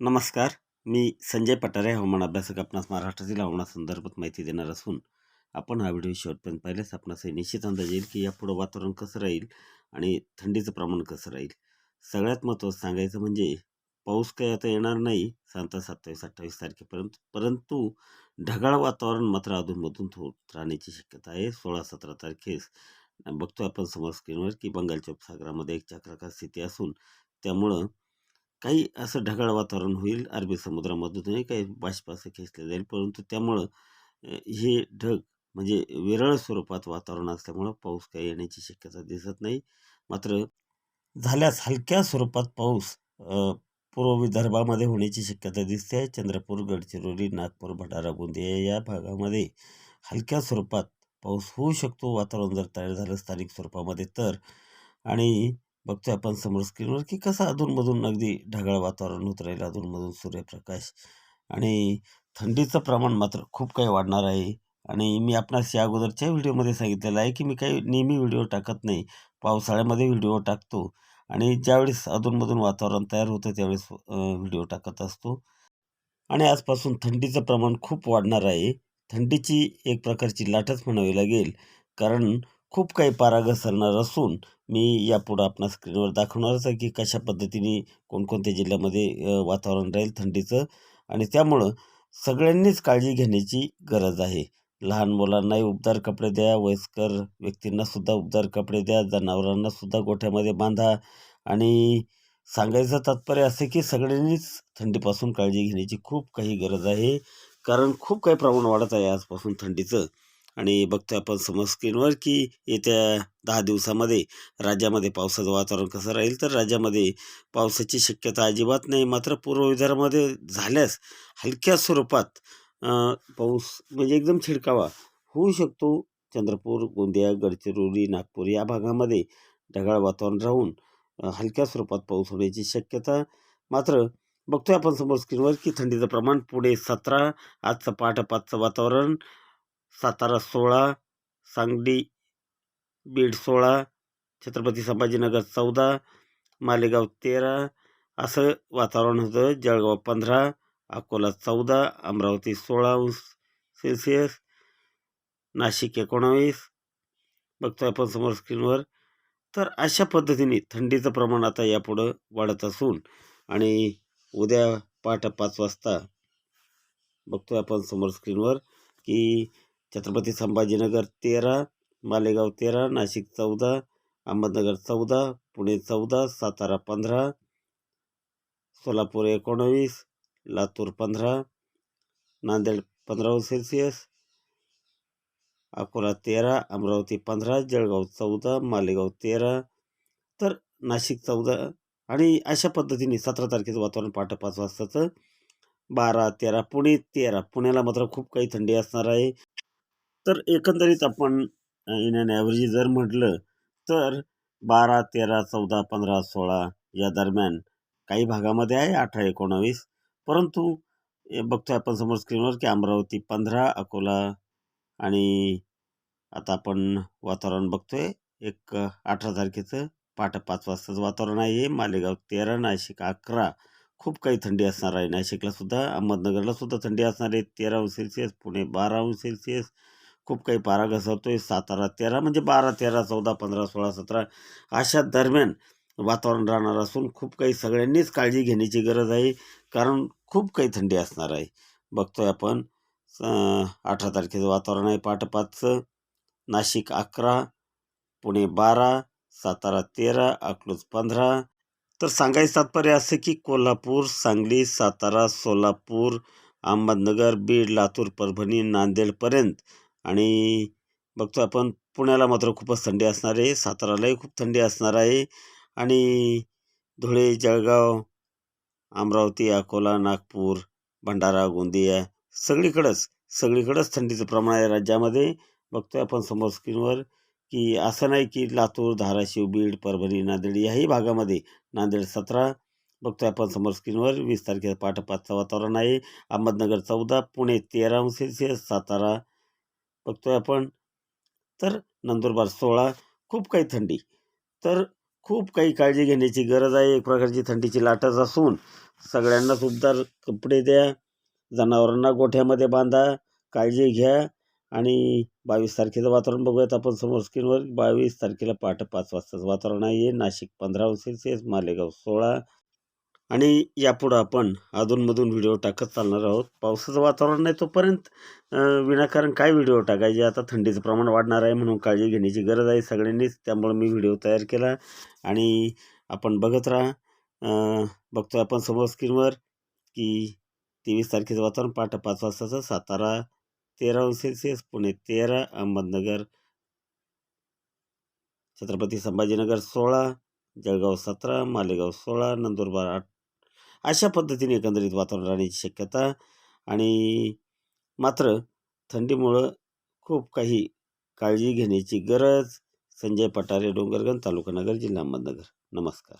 नमस्कार. मी संजय पटारे हवामान अभ्यासक आपणास महाराष्ट्रातील हवामानासंदर्भात माहिती देणार असून आपण हा व्हिडिओ शेवटपर्यंत पाहिल्यास आपणास हे निश्चित अंदाज येईल की यापुढं वातावरण कसं राहील आणि थंडीचं प्रमाण कसं राहील. सगळ्यात महत्त्वाचं सांगायचं म्हणजे पाऊस काही आता येणार नाही सांगता सत्तावीस अठ्ठावीस तारखेपर्यंत परंतु ढगाळ वातावरण मात्र अधूनमधून होत राहण्याची शक्यता आहे. सोळा सतरा तारखेस बघतो आपण समोर स्क्रीनवर की बंगालच्या उपसागरामध्ये एक चक्राकार स्थिती असून त्यामुळं काही असं ढगाळ वातावरण होईल अरबी समुद्रामधूनही काही बाष्प असं खेचलं जाईल. परंतु त्यामुळं हे ढग म्हणजे विरळ स्वरूपात वातावरण असल्यामुळं पाऊस काही येण्याची शक्यता दिसत नाही. मात्र झाल्यास हलक्या स्वरूपात पाऊस पूर्व विदर्भामध्ये होण्याची शक्यता दिसते. आहे चंद्रपूर गडचिरोली नागपूर भंडारा गोंदिया या भागामध्ये हलक्या स्वरूपात पाऊस होऊ शकतो. वातावरण जर तयार झालं स्थानिक स्वरूपामध्ये तर. आणि बघतोय आपण समोर स्क्रीनवर की कसं अधूनमधून अगदी ढगाळ वातावरण होत राहील अधूनमधून सूर्यप्रकाश. आणि थंडीचं प्रमाण मात्र खूप काही वाढणार आहे. आणि मी आपणास या अगोदरच्या व्हिडिओमध्ये सांगितलेलं आहे की मी काही नेहमी व्हिडिओ टाकत नाही. पावसाळ्यामध्ये व्हिडिओ टाकतो. आणि ज्यावेळेस अधूनमधून वातावरण तयार होतं त्यावेळेस व्हिडिओ टाकत असतो. आणि आजपासून थंडीचं प्रमाण खूप वाढणार आहे. थंडीची एक प्रकारची लाटच म्हणावी लागेल. कारण खूप काही पारा घसरणार असून मी यापुढं आपणा स्क्रीनवर दाखवणारच आहे की कशा पद्धतीने कोणकोणत्या जिल्ह्यामध्ये वातावरण राहील थंडीचं आणि त्यामुळं सगळ्यांनीच काळजी घेण्याची गरज आहे. लहान मुलांनाही उबदार कपडे द्या वयस्कर व्यक्तींनासुद्धा उबदार कपडे द्या जनावरांनासुद्धा गोठ्यामध्ये बांधा आणि सांगायचं तात्पर्य असं की सगळ्यांनीच थंडीपासून काळजी घेण्याची खूप काही गरज आहे. कारण खूप काही प्रमाण वाढत आहे आजपासून थंडीचं. आणि बघतोय आपण समोर स्क्रीनवर की येत्या दहा दिवसामध्ये राज्यामध्ये पावसाचं वातावरण कसं राहील? तर राज्यामध्ये पावसाची शक्यता अजिबात नाही. मात्र पूर्व विदर्भामध्ये झाल्यास हलक्या स्वरूपात पाऊस म्हणजे एकदम छिडकावा होऊ शकतो. चंद्रपूर गोंदिया गडचिरोली नागपूर या भागामध्ये ढगाळ वातावरण राहून हलक्या स्वरूपात पाऊस होण्याची शक्यता मात्र बघतोय आपण समोर स्क्रीनवर की थंडीचं प्रमाण पुढे सतरा आजचं पहाटे पाचचं वातावरण सातारा सोळा सांगली बीड सोळा छत्रपती संभाजीनगर चौदा मालेगाव तेरा असं वातावरण होतं. जळगाव पंधरा अकोला चौदा अमरावती सोळा अंश सेल्सिअस नाशिक एकोणावीस. बघतोय आपण समोर स्क्रीनवर. तर अशा पद्धतीने थंडीचं प्रमाण आता यापुढं वाढत असून आणि उद्या पहाटे पाच वाजता बघतोय आपण समोर स्क्रीनवर की छत्रपती संभाजीनगर तेरा मालेगाव तेरा नाशिक चौदा अहमदनगर चौदा पुणे चौदा सातारा पंधरा सोलापूर एकोणावीस लातूर पंधरा नांदेड पंधरा सेल्सिअस अकोला तेरा अमरावती पंधरा जळगाव चौदा मालेगाव तेरा तर नाशिक चौदा आणि अशा पद्धतीने सतरा तारखेचं वातावरण पहाटे पाच वाजताचं. बारा तेरा पुणे तेरा. पुण्याला मात्र खूप काही थंडी असणार आहे. तर एकंदरीत आपण इन अन ॲव्हरेज जर म्हटलं तर बारा तेरा चौदा पंधरा सोळा या दरम्यान काही भागामध्ये आहे अठरा एकोणावीस. परंतु हे बघतोय आपण समोर स्क्रीनवर की अमरावती पंधरा अकोला आणि आता आपण वातावरण बघतोय. एक अठरा तारखेचं पहाटे पाच वाजताचं वातावरण आहे. मालेगाव तेरा नाशिक अकरा. खूप काही थंडी असणार आहे. नाशिकला सुद्धा अहमदनगरला सुद्धा थंडी असणार आहे. तेरा अंश सेल्सिअस पुणे बारा अंश सेल्सिअस खूप काही पारा घसरतोय. सातारा तेरा म्हणजे बारा तेरा चौदा पंधरा सोळा सतरा अशा दरम्यान वातावरण राहणार असून खूप काही सगळ्यांनीच काळजी घेण्याची गरज आहे. कारण खूप काही थंडी असणार आहे. बघतोय आपण अठरा तारखेचं वातावरण आहे. पाठपाचचं नाशिक अकरा पुणे बारा सातारा तेरा अकलूज पंधरा. तर सांगायचं तात्पर्य असं की कोल्हापूर सांगली सातारा सोलापूर अहमदनगर बीड लातूर परभणी नांदेडपर्यंत आणि बघतो आपण पुण्याला मात्र खूपच थंडी असणार आहे. सातारालाही खूप थंडी असणार आहे. आणि धुळे जळगाव अमरावती अकोला नागपूर भंडारा गोंदिया सगळीकडंच सगळीकडंच थंडीचं प्रमाण आहे राज्यामध्ये. बघतोय आपण समोर स्क्रीनवर की असं नाही की लातूर धाराशिव बीड परभणी नांदेड याही भागामध्ये नांदेड सतरा. बघतोय आपण समोर स्क्रीनवर वीस तारखेला पहाटे पाचचं वातावरण आहे. अहमदनगर चौदा पुणे तेरा अंश सेल्सिअस सातारा बघतोय आपण तर नंदुरबार सोळा खूप काही थंडी. तर खूप काही काळजी घेण्याची गरज आहे. एक प्रकारची थंडीची लाटच असून सगळ्यांनाच उबदार कपडे द्या जनावरांना गोठ्यामध्ये बांधा काळजी घ्या आणि बावीस तारखेचं वातावरण बघूयात आपण समोर स्क्रीनवर बावीस तारखेला पहाटे पाच वाजताचं वातावरण आहे. नाशिक पंधरा सेल्सिअस मालेगाव सोळा आणि यापुढं आपण अधूनमधून व्हिडिओ टाकत चालणार आहोत. पावसाचं वातावरण नाही तोपर्यंत विनाकारण काय व्हिडिओ टाकायचे? आता थंडीचं प्रमाण वाढणार आहे म्हणून काळजी घेण्याची गरज आहे सगळ्यांनीच. त्यामुळे मी व्हिडिओ तयार केला आणि आपण बघत राहा. बघतो बघतोय आपण समोर स्क्रीनवर की तेवीस तारखेचं वातावरण पहाटे पाच वाजताचं सातारा तेरा अंश सेल्सिअस पुणे तेरा अहमदनगर छत्रपती संभाजीनगर सोळा जळगाव सतरा मालेगाव सोळा नंदुरबार आठ अशा पद्धतीने एकंदरीत वातावरण राहण्याची शक्यता आणि मात्र थंडीमुळं खूप काही काळजी घेण्याची गरज संजय पटारे डोंगरगण तालुका नगर जिल्हा अहमदनगर. नमस्कार.